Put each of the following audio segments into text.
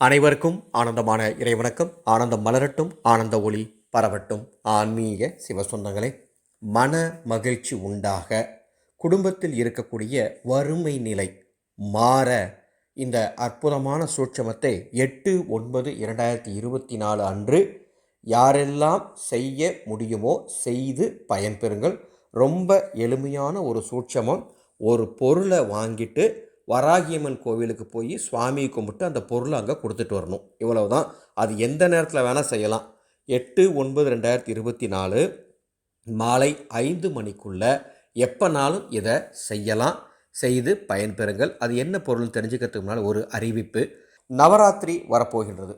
அனைவருக்கும் ஆனந்தமான இறைவணக்கம். ஆனந்தம் மலரட்டும் ஆனந்த ஒளி பரவட்டும். ஆன்மீக சிவசொந்தங்களே மன மகிழ்ச்சி உண்டாக குடும்பத்தில் இருக்கக்கூடிய வறுமை நிலை மாற இந்த அற்புதமான சூட்சமத்தை எட்டு ஒன்பது இரண்டாயிரத்தி இருபத்தி நாலு அன்று யாரெல்லாம் செய்ய முடியுமோ செய்து பயன்பெறுங்கள். ரொம்ப எளிமையான ஒரு சூட்சமம். ஒரு பொருளை வாங்கிட்டு வராகியம்மன் கோவிலுக்கு போய் சுவாமியை கும்பிட்டு அந்த பொருளை அங்கே கொடுத்துட்டு வரணும். இவ்வளவு தான் அது எந்த நேரத்தில் வேணால் செய்யலாம். எட்டு ஒன்பது ரெண்டாயிரத்தி இருபத்தி நாலு மாலை ஐந்து மணிக்குள்ளே எப்போனாலும் இதை செய்யலாம். செய்து பயன்பெறுங்கள். அது என்ன பொருள் தெரிஞ்சுக்கிறதுக்கு முன்னால் ஒரு அறிவிப்பு. நவராத்திரி வரப்போகின்றது.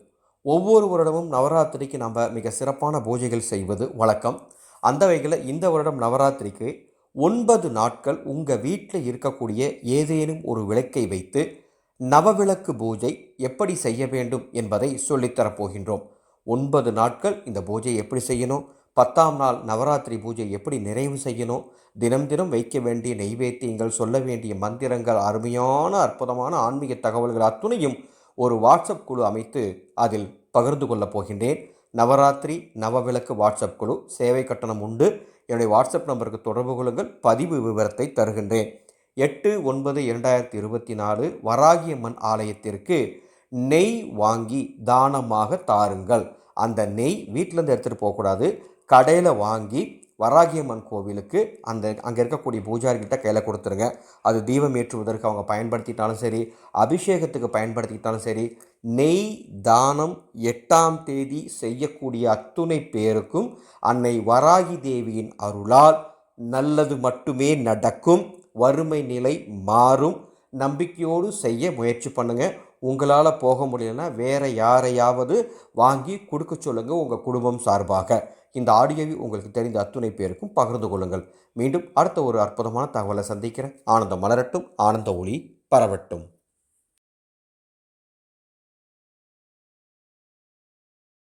ஒவ்வொரு வருடமும் நவராத்திரிக்கு நம்ம மிக சிறப்பான பூஜைகள் செய்வது வழக்கம். அந்த வகையில் இந்த வருடம் நவராத்திரிக்கு ஒன்பது நாட்கள் உங்கள் வீட்டில் இருக்கக்கூடிய ஏதேனும் ஒரு விளக்கை வைத்து நவவிளக்கு பூஜை எப்படி செய்ய வேண்டும் என்பதை சொல்லித்தரப்போகின்றோம் ஒன்பது நாட்கள் இந்த பூஜை எப்படி செய்யணும்? பத்தாம் நாள் நவராத்திரி பூஜை எப்படி நிறைவு செய்யணும்? தினம் தினம் வைக்க வேண்டிய நெய்வேத்தியங்கள் சொல்ல வேண்டிய மந்திரங்கள் அருமையான அற்புதமான ஆன்மீக தகவல்கள் அத்துணையும் ஒரு வாட்ஸ்அப் குழு அமைத்து அதில் பகிர்ந்து கொள்ளப் போகின்றேன். நவராத்திரி நவவிளக்கு வாட்ஸ்அப் குழு சேவை கட்டணம் உண்டு. என்னுடைய வாட்ஸ்அப் நம்பருக்கு தொடர்பு கொள்ளுங்கள். பதிவு விவரத்தை தருகின்றேன். எட்டு ஒன்பது இரண்டாயிரத்தி இருபத்தி நாலு வராகியம்மன் ஆலயத்திற்கு நெய் வாங்கி தானமாக தாருங்கள். அந்த நெய் வீட்டிலேருந்து எடுத்துகிட்டு போகக்கூடாது. கடையில் வாங்கி வராகியம்மன் கோவிலுக்கு அந்த அங்கே இருக்கக்கூடிய பூஜாரிகிட்ட கையில் கொடுத்துருங்க. அது தீபம் ஏற்றுவதற்கு அவங்க பயன்படுத்திட்டாலும் சரி அபிஷேகத்துக்கு பயன்படுத்திக்கிட்டாலும் சரி நெய் தானம் எட்டாம் தேதி செய்யக்கூடிய அத்துணை பேருக்கும் அன்னை வராகி தேவியின் அருளால் நல்லது மட்டுமே நடக்கும். வறுமை நிலை மாறும். நம்பிக்கையோடு செய்ய முயற்சி பண்ணுங்கள் உங்களால் போக முடியலன்னா வேறு யாரையாவது வாங்கி கொடுக்க சொல்லுங்கள் உங்கள் குடும்பம் சார்பாக. இந்த ஆடியோவை உங்களுக்கு தெரிந்த அத்துணை பேருக்கும் பகிர்ந்து கொள்ளுங்கள். மீண்டும் அடுத்த ஒரு அற்புதமான தகவலை சந்திக்கிறேன். ஆனந்தம் மலரட்டும் ஆனந்த ஒளி பரவட்டும்.